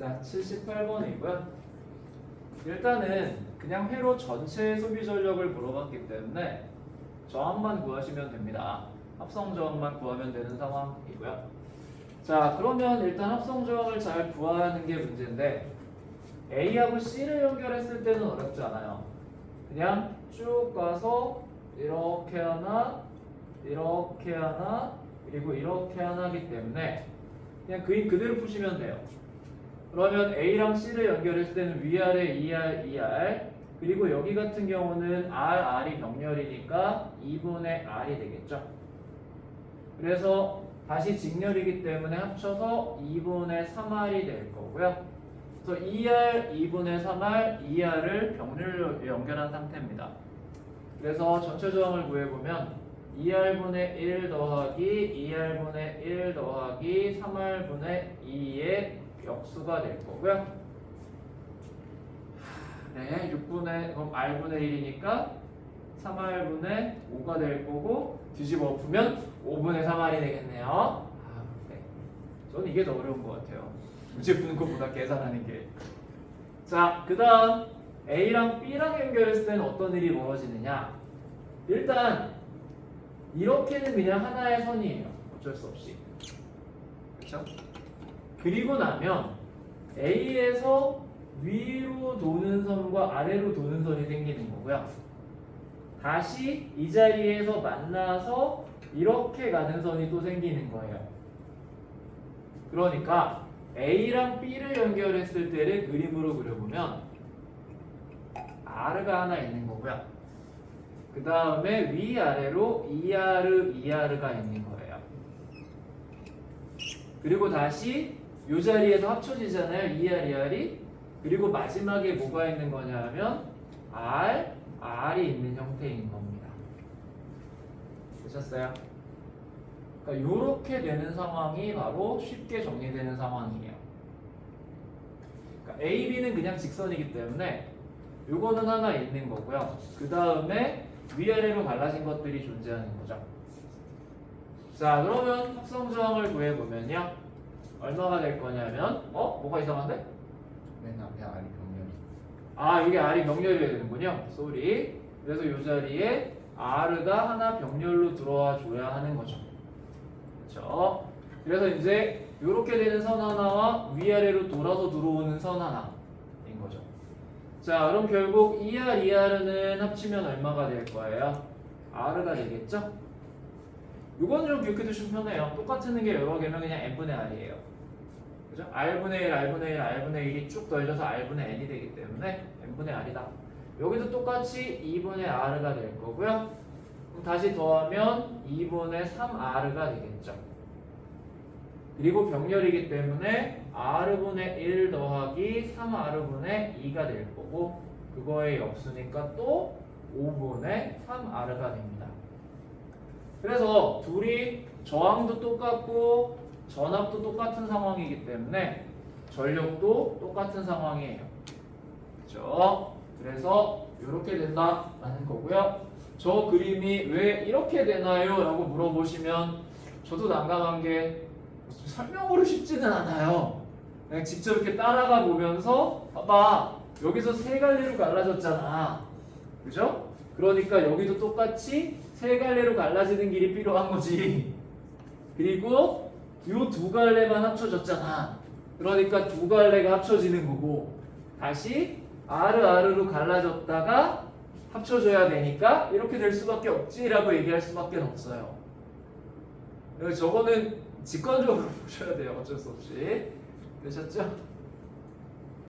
자, 78번이고요. 일단은 그냥 회로 전체 소비 전력을 물어봤기 때문에 저항만 구하시면 됩니다. 합성 저항만 구하면 되는 상황이고요. 자, 그러면 일단 합성 저항을 잘 구하는 게 문제인데 A하고 C를 연결했을 때는 어렵지 않아요. 그냥 쭉 가서 이렇게 하나, 이렇게 하나, 그리고 이렇게 하나기 때문에 그냥 그림 그대로 푸시면 돼요. 그러면 A랑 C를 연결했을 때는 위아래 2R, 2R 그리고 여기 같은 경우는 R, R이 병렬이니까 2분의 R이 되겠죠. 그래서 다시 직렬이기 때문에 합쳐서 2분의 3R이 될 거고요. 그래서 2R, 2분의 3R, 2R을 병렬로 연결한 상태입니다. 그래서 전체 저항을 구해보면 2R분의 1 더하기 2R분의 1 더하기 3R분의 2의 역수가 될 거고요. 네, 6분의 그럼 R분의 1이니까 3R분의 5가 될 거고 뒤집어 엎으면 5분의 3R이 되겠네요. 아, 네. 저는 이게 더 어려운 것 같아요. 문제 푸는 것보다 계산하는 게. 자, 그 다음 A랑 B랑 연결했을 때는 어떤 일이 벌어지느냐? 일단 이렇게는 그냥 하나의 선이에요. 어쩔 수 없이. 그렇죠? 그리고 나면 A에서 위로 도는 선과 아래로 도는 선이 생기는 거고요. 다시 이 자리에서 만나서 이렇게 가는 선이 또 생기는 거예요. 그러니까 A랑 B를 연결했을 때를 그림으로 그려보면 R가 하나 있는 거고요. 그 다음에 위아래로 2R, 2R가 있는 거예요. 그리고 다시 이 자리에서 합쳐지잖아요. 2R, 2R이. 그리고 마지막에 뭐가 있는 거냐 하면 R, R이 있는 형태인 겁니다. 되셨어요? 그러니까 이렇게 되는 상황이 바로 쉽게 정리되는 상황이에요. 그러니까 A, B는 그냥 직선이기 때문에 요거는 하나 있는 거고요. 그 다음에 위아래로 갈라진 것들이 존재하는 거죠. 자, 그러면 합성 저항을 구해 보면요. 얼마가 될 거냐면 어? 뭐가 이상한데? 맨 앞에 알이 병렬이 아, 이게 R이 병렬이어야 되는군요. 쏘리. 그래서 이 자리에 R가 하나 병렬로 들어와 줘야 하는 거죠. 그렇죠? 그래서 이제 이렇게 되는 선 하나와 위아래로 돌아서 들어오는 선 하나인 거죠. 자, 그럼 결국 2R, 2R는 합치면 얼마가 될 거예요? R가 되겠죠? 이건 좀 기억해 두시면 편해요. 똑같은 게 여러 개면 그냥 n분의 R이에요. 그죠? R분의 1, R분의 1, R분의 1이 쭉 더해져서 R분의 N이 되기 때문에 n분의 R이다. 여기도 똑같이 2분의 R가 될 거고요. 그럼 다시 더하면 2분의 3R가 되겠죠. 그리고 병렬이기 때문에 R분의 1 더하기 3R분의 2가 될 거고 그거의 역수니까 또 5분의 3R가 됩니다. 그래서 둘이 저항도 똑같고 전압도 똑같은 상황이기 때문에 전력도 똑같은 상황이에요. 그렇죠? 그래서 이렇게 된다라는 거고요. 저 그림이 왜 이렇게 되나요? 라고 물어보시면 저도 난감한 게 설명으로 쉽지는 않아요. 그냥 직접 이렇게 따라가 보면서 봐봐 여기서 세 갈래로 갈라졌잖아. 그죠? 그러니까 여기도 똑같이 세 갈래로 갈라지는 길이 필요한 거지. 그리고 요두 갈래만 합쳐졌잖아. 그러니까 두 갈래가 합쳐지는 거고 다시 아르 아르로 갈라졌다가 합쳐져야 되니까 이렇게 될 수밖에 없지라고 얘기할 수밖에 없어요. 저거는 직관적으로 보셔야 돼요. 어쩔 수 없이. 되셨죠?